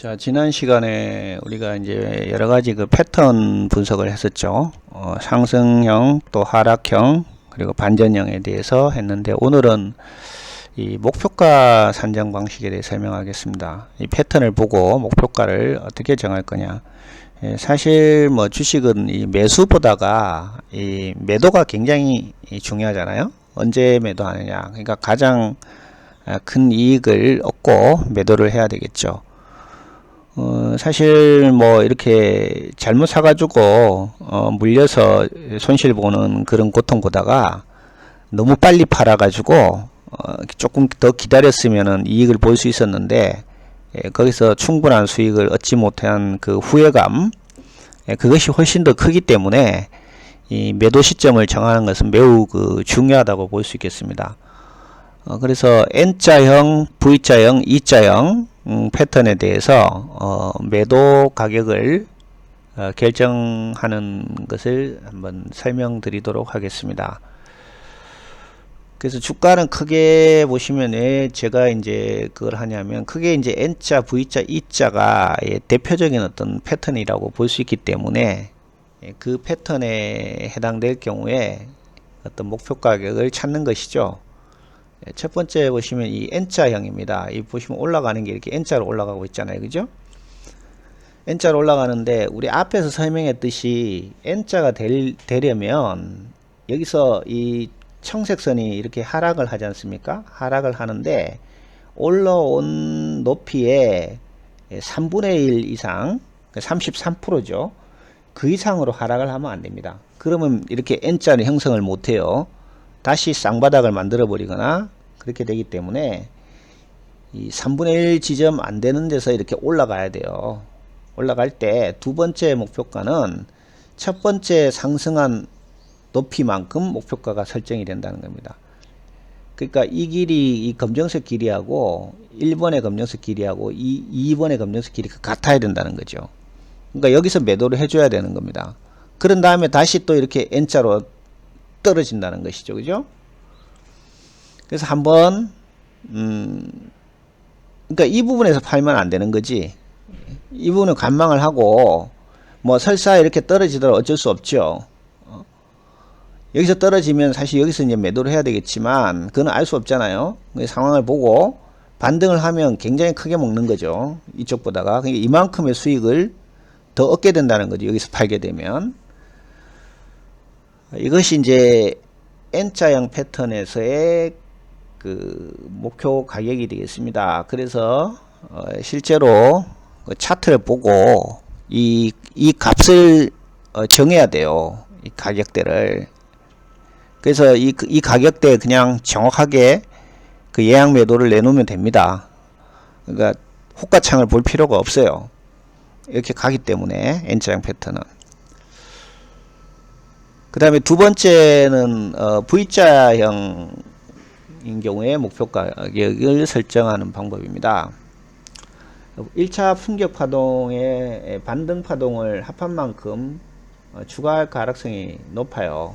자, 지난 시간에 우리가 이제 여러 가지 그 패턴 분석을 했었죠. 어, 상승형, 또 하락형, 그리고 반전형에 대해서 했는데 오늘은 이 목표가 산정 방식에 대해 설명하겠습니다. 이 패턴을 보고 목표가를 어떻게 정할 거냐. 예, 사실 뭐 주식은 이 매수보다가 이 매도가 굉장히 이 중요하잖아요. 언제 매도하느냐. 그러니까 가장 아, 큰 이익을 얻고 매도를 해야 되겠죠. 어, 사실 뭐 이렇게 잘못 사가지고 어, 물려서 손실 보는 그런 고통보다가 너무 빨리 팔아가지고 어, 조금 더 기다렸으면은 이익을 볼 수 있었는데 예, 거기서 충분한 수익을 얻지 못한 그 후회감 예, 그것이 훨씬 더 크기 때문에 이 매도 시점을 정하는 것은 매우 그 중요하다고 볼 수 있겠습니다. 어, 그래서 N자형, V자형, E자형 음, 패턴에 대해서 어, 매도 가격을 어, 결정하는 것을 한번 설명드리도록 하겠습니다. 그래서 주가는 크게 보시면 왜 제가 이제 그걸 하냐면 크게 이제 N자, V자, E자가 예, 대표적인 어떤 패턴이라고 볼 수 있기 때문에 예, 그 패턴에 해당될 경우에 어떤 목표 가격을 찾는 것이죠. 예, 첫 번째 보시면 이 N자형입니다. 이 보시면 올라가는 게 이렇게 N자로 올라가고 있잖아요. 그죠? N자로 올라가는데 우리 앞에서 설명했듯이 N자가 될, 되려면 여기서 이 청색선이 이렇게 하락을 하지 않습니까? 하락을 하는데 올라온 높이의 3분의 1 이상 33%죠. 그 이상으로 하락을 하면 안 됩니다. 그러면 이렇게 N자를 형성을 못해요. 다시 쌍바닥을 만들어 버리거나 그렇게 되기 때문에 이 3분의 1 지점 안 되는 데서 이렇게 올라가야 돼요. 올라갈 때 두 번째 목표가는 첫 번째 상승한 높이만큼 목표가가 설정이 된다는 겁니다. 그러니까 이 길이 이 검정색 길이하고 1번의 검정색 길이하고 이 2번의 검정색 길이가 같아야 된다는 거죠. 그러니까 여기서 매도를 해줘야 되는 겁니다. 그런 다음에 다시 또 이렇게 N자로 떨어진다는 것이죠. 그죠? 그래서 한번 음 그러니까 이 부분에서 팔면 안 되는 거지. 이 부분은 관망을 하고 뭐 설사 이렇게 떨어지더라도 어쩔 수 없죠. 어. 여기서 떨어지면 사실 여기서 이제 매도를 해야 되겠지만 그건 알 수 없잖아요. 상황을 보고 반등을 하면 굉장히 크게 먹는 거죠. 이쪽보다가 그러니까 이만큼의 수익을 더 얻게 된다는 거죠. 여기서 팔게 되면 이것이 이제 N자형 패턴에서의 그 목표 가격이 되겠습니다. 그래서 어 실제로 그 차트를 보고 이, 이 값을 어 정해야 돼요. 이 가격대를. 그래서 이, 이 가격대에 그냥 정확하게 그 예약 매도를 내놓으면 됩니다. 그러니까 호가창을 볼 필요가 없어요. 이렇게 가기 때문에 N자형 패턴은. 그 다음에 두 번째는 어, V자형인 경우에 목표 가격을 설정하는 방법입니다. 1차 풍격 파동의 반등 파동을 합한 만큼 어, 추가할 가능성이 높아요.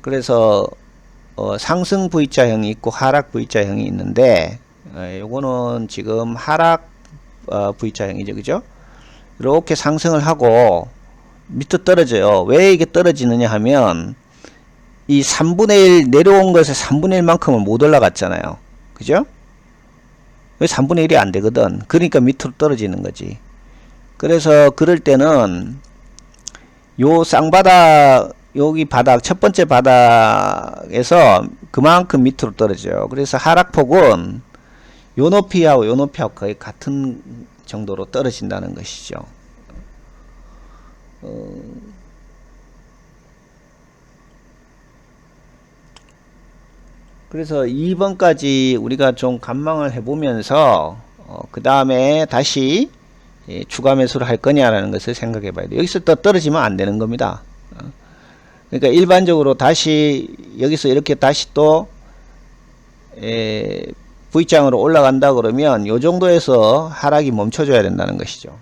그래서 어, 상승 V자형이 있고 하락 V자형이 있는데 어, 요거는 지금 하락 어, V자형이죠. 그죠? 이렇게 상승을 하고 밑으로 떨어져요. 왜 이게 떨어지느냐 하면 이 3분의 1 내려온 것에 3분의 1만큼은 못 올라갔잖아요. 그죠? 왜 3분의 1이 안 되거든. 그러니까 밑으로 떨어지는 거지. 그래서 그럴 때는 요 쌍바닥 여기 바닥 첫 번째 바닥에서 그만큼 밑으로 떨어져요. 그래서 하락폭은 요 높이하고 요 높이하고 거의 같은 정도로 떨어진다는 것이죠. 어, 그래서 2번까지 우리가 좀 관망을 해보면서 어, 그 다음에 다시 예, 추가 매수를 할 거냐라는 것을 생각해 봐야 돼요. 여기서 또 떨어지면 안 되는 겁니다. 어, 그러니까 일반적으로 다시 여기서 이렇게 다시 또 에, V장으로 올라간다 그러면 요 정도에서 하락이 멈춰줘야 된다는 것이죠.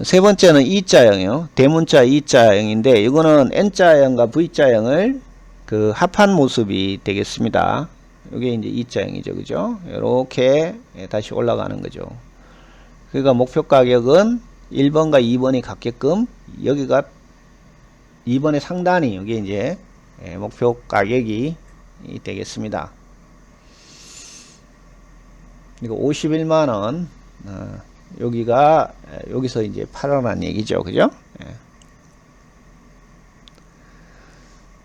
세 번째는 E자형이요. 대문자 E자형인데 이거는 N자형과 V자형을 그 합한 모습이 되겠습니다. 이게 이제 E자형이죠. 그죠? 이렇게 예, 다시 올라가는 거죠. 그러니까 목표 가격은 1번과 2번이 같게끔 여기가 2번의 상단이 여기 이제 예, 목표 가격이 이 되겠습니다. 이거 51만원 어, 여기가 에, 여기서 이제 팔아란 얘기죠. 그죠? 예.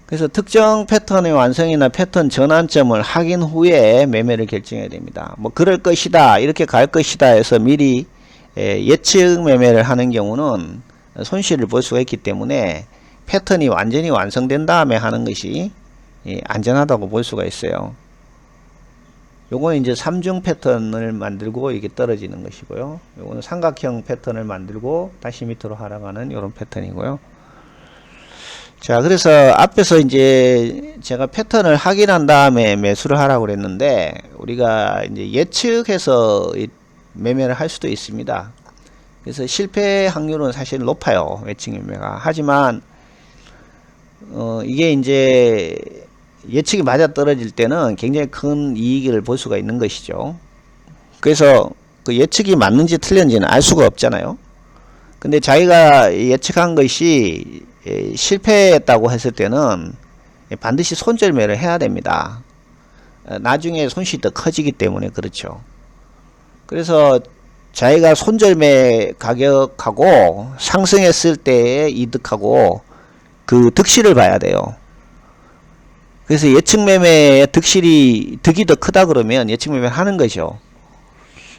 그래서 특정 패턴의 완성이나 패턴 전환점을 확인 후에 매매를 결정해야 됩니다. 뭐 그럴 것이다 이렇게 갈 것이다 해서 미리 에, 예측 매매를 하는 경우는 손실을 볼 수가 있기 때문에 패턴이 완전히 완성된 다음에 하는 것이 예, 안전하다고 볼 수가 있어요. 요거는 이제 삼중 패턴을 만들고 이게 떨어지는 것이고요. 요거는 삼각형 패턴을 만들고 다시 밑으로 하락하는 이런 패턴이고요. 자, 그래서 앞에서 이제 제가 패턴을 확인한 다음에 매수를 하라고 그랬는데 우리가 이제 예측해서 이 매매를 할 수도 있습니다. 그래서 실패 확률은 사실 높아요. 예측 매매가. 하지만 어, 이게 이제 예측이 맞아 떨어질 때는 굉장히 큰 이익을 볼 수가 있는 것이죠. 그래서 그 예측이 맞는지 틀렸는지는 알 수가 없잖아요. 근데 자기가 예측한 것이 예, 실패했다고 했을 때는 반드시 손절매를 해야 됩니다. 어, 나중에 손실이 더 커지기 때문에 그렇죠. 그래서 자기가 손절매 가격하고 상승했을 때의 이득하고 그 득실을 봐야 돼요. 그래서 예측 매매의 득실이 득이 더 크다 그러면 예측 매매 하는 거죠.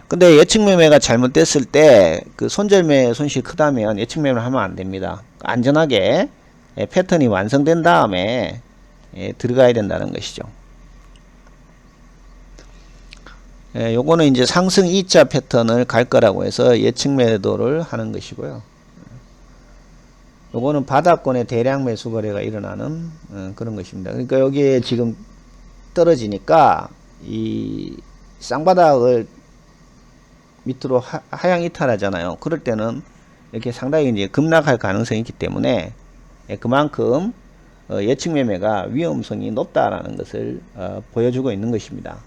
근데 예측 매매가 잘못됐을 때 그 손절매 손실이 크다면 예측 매매를 하면 안 됩니다. 안전하게 예, 패턴이 완성된 다음에 예, 들어가야 된다는 것이죠. 예, 요거는 이제 상승 2자 패턴을 갈 거라고 해서 예측 매도를 하는 것이고요. 요거는 바닥권의 대량 매수 거래가 일어나는 어, 그런 것입니다. 그러니까 여기에 지금 떨어지니까 이 쌍바닥을 밑으로 하, 하향 이탈하잖아요. 그럴 때는 이렇게 상당히 이제 급락할 가능성이 있기 때문에 예, 그만큼 어, 예측 매매가 위험성이 높다라는 것을 어, 보여주고 있는 것입니다.